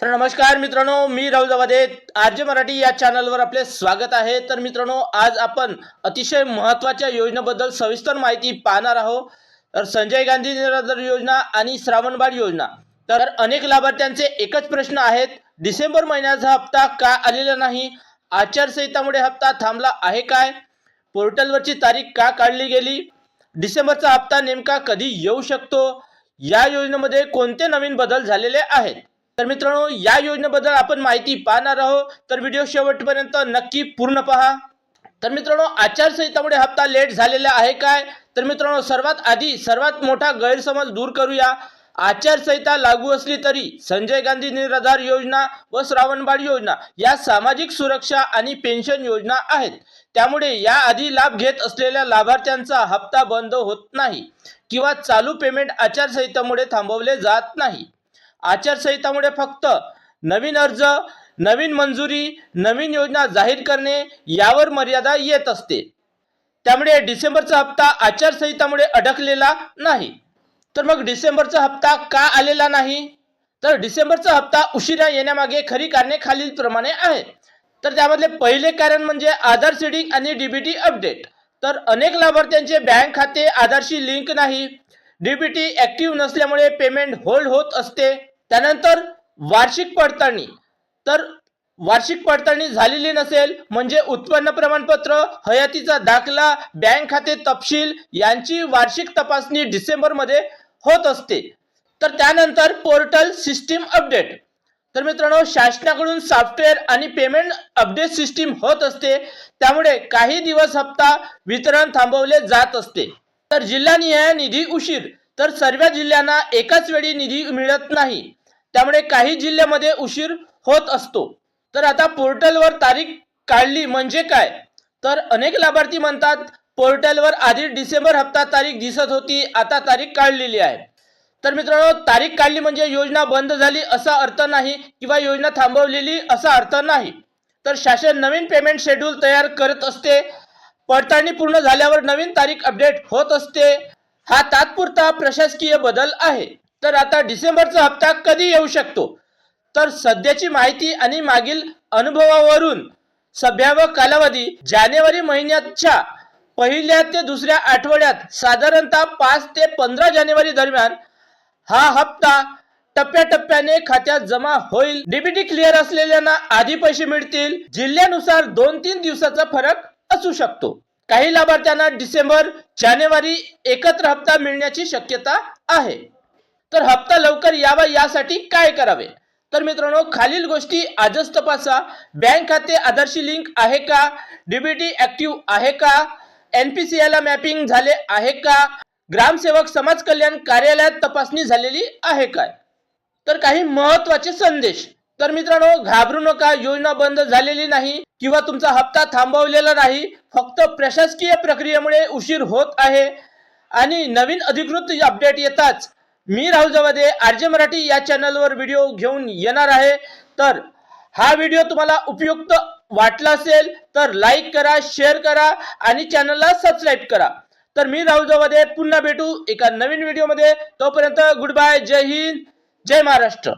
तर नमस्कार मित्रांनो मी राहुल जावादे. आरजे मराठी या चॅनलवर आपले स्वागत आहे. तर मित्रांनो आज आपण अतिशय महत्त्वाच्या योजनेबद्दल सविस्तर माहिती पाहणार आहोत. तर संजय गांधी निराधार योजना आणि श्रावणबाळ योजना. तर अनेक लाभार्थ्यांचे एकच प्रश्न आहेत. डिसेंबर महिन्याचा हप्ता का आलेला नाही? आचारसंहितामुळे हप्ता थांबला आहे काय? पोर्टलवरची तारीख का काढली गेली? डिसेंबरचा हप्ता नेमका कधी येऊ शकतो? या योजनेमध्ये कोणते नवीन बदल झालेले आहेत? तर मित्रांनो या योजनेबद्दल आपण माहिती पाहणार आहोत. तर व्हिडिओ शेवटपर्यंत नक्की पूर्ण पहा. तर मित्रांनो आचारसंहितामुळे हप्ता लेट झालेला आहे काय? तर मित्रांनो सर्वात आधी सर्वात मोठा गैरसमज दूर करूया. आचारसंहिता लागू असली तरी संजय गांधी निराधार योजना व श्रावणबाळ योजना या सामाजिक सुरक्षा आणि पेन्शन योजना आहेत. त्यामुळे याआधी लाभ घेत असलेल्या लाभार्थ्यांचा हप्ता बंद होत नाही किंवा चालू पेमेंट आचारसंहितामुळे थांबवले जात नाही. आचारसंहितामुळे फक्त नवीन अर्ज नवीन मंजुरी नवीन योजना जाहीर करणे यावर मर्यादा येत असते. त्यामुळे डिसेंबरचा हप्ता आचारसंहितामुळे अडकलेला नाही. तर मग डिसेंबरचा हप्ता का आलेला नाही? तर डिसेंबरचा हप्ता उशिरा येण्यामागे खरी कारणे खालीलप्रमाणे आहेत. तर त्यामधले पहिले कारण म्हणजे आधार सीडिंग आणि डीबीटी अपडेट. तर अनेक लाभार्थ्यांचे बँक खाते आधारशी लिंक नाही. डीबीटी ऍक्टिव्ह नसल्यामुळे पेमेंट होल्ड होत असते. त्यानंतर वार्षिक पडताळणी. तर वार्षिक पडताळणी झालेली नसेल म्हणजे उत्पन्न प्रमाणपत्र हयातीचा दाखला बँक खाते तपशील यांची वार्षिक तपासणी डिसेंबरमध्ये होत असते. तर त्यानंतर पोर्टल सिस्टीम अपडेट. तर मित्रांनो शासनाकडून सॉफ्टवेअर आणि पेमेंट अपडेट सिस्टीम होत असते. त्यामुळे काही दिवस हप्ता वितरण थांबवले जात असते. तर जिल्हानिहाय निधी उशीर. तर सर्व जिल्ह्यांना एकाच वेळी निधी मिळत नाही. त्यामुळे काही जिल्ह्यामध्ये उशीर होत असतो. तर आता पोर्टलवर तारीख काढली म्हणजे काय? तर अनेक लाभार्थी म्हणतात पोर्टलवर आधी डिसेंबर हप्ता तारीख दिसत होती आता तारीख काढलेली आहे. तर मित्रांनो तारीख काढली म्हणजे योजना बंद झाली असा अर्थ नाही किंवा योजना थांबवलेली असा अर्थ नाही. तर शासन नवीन पेमेंट शेड्यूल तयार करत असते. पडताळणी पूर्ण झाल्यावर नवीन तारीख अपडेट होत असते. हा तात्पुरता प्रशासकीय बदल आहे. तर आता डिसेंबरचा हप्ता कधी येऊ शकतो? तर सध्याची माहिती आणि मागील अनुभवावरून सभ्याव कालावधी जानेवारी महिन्याच्या पहिल्या ते दुसऱ्या आठवड्यात साधारणतः पाच ते पंधरा जानेवारी दरम्यान हा हप्ता टप्प्याटप्प्याने खात्यात जमा होईल. डीबीटी क्लिअर असलेल्यांना आधी पैसे मिळतील. जिल्ह्यानुसार दोन तीन दिवसाचा फरक असू शकतो. काही लाभार्थ्यांना डिसेंबर जानेवारी एकत्र हप्ता मिळण्याची शक्यता आहे. तर हप्ता लवकर यावा यासाठी काय करावे? तर मित्रांनो खालील गोष्टी आजच तपासा. बँक खाते आधारशी लिंक आहे का? डीबीटी ऍक्टिव्ह आहे का? एनपीसीआयला मॅपिंग झाले आहे का? ग्रामसेवक समाज कल्याण कार्यालयात तपासणी झालेली आहे काय? तर काही महत्त्वाचे संदेश. तर मित्रांनो घाबरू नका योजना बंद झालेली नाही किंवा तुमचा हप्ता थांबवलेला नाही. फक्त प्रशासकीय प्रक्रियेमुळे उशीर होत आहे. आणि नवीन अधिकृत अपडेट येताच मी राहुल जवादे आरजे मराठी या चॅनलवर व्हिडिओ घेऊन येणार आहे. तर हा व्हिडिओ तुम्हाला उपयुक्त वाटला असेल तर लाईक करा शेअर करा आणि चॅनलला सबस्क्राईब करा. तर मी राहुल जवादे पुन्हा भेटू एका नवीन व्हिडिओमध्ये तोपर्यंत गुड बाय जय हिंद जय महाराष्ट्र.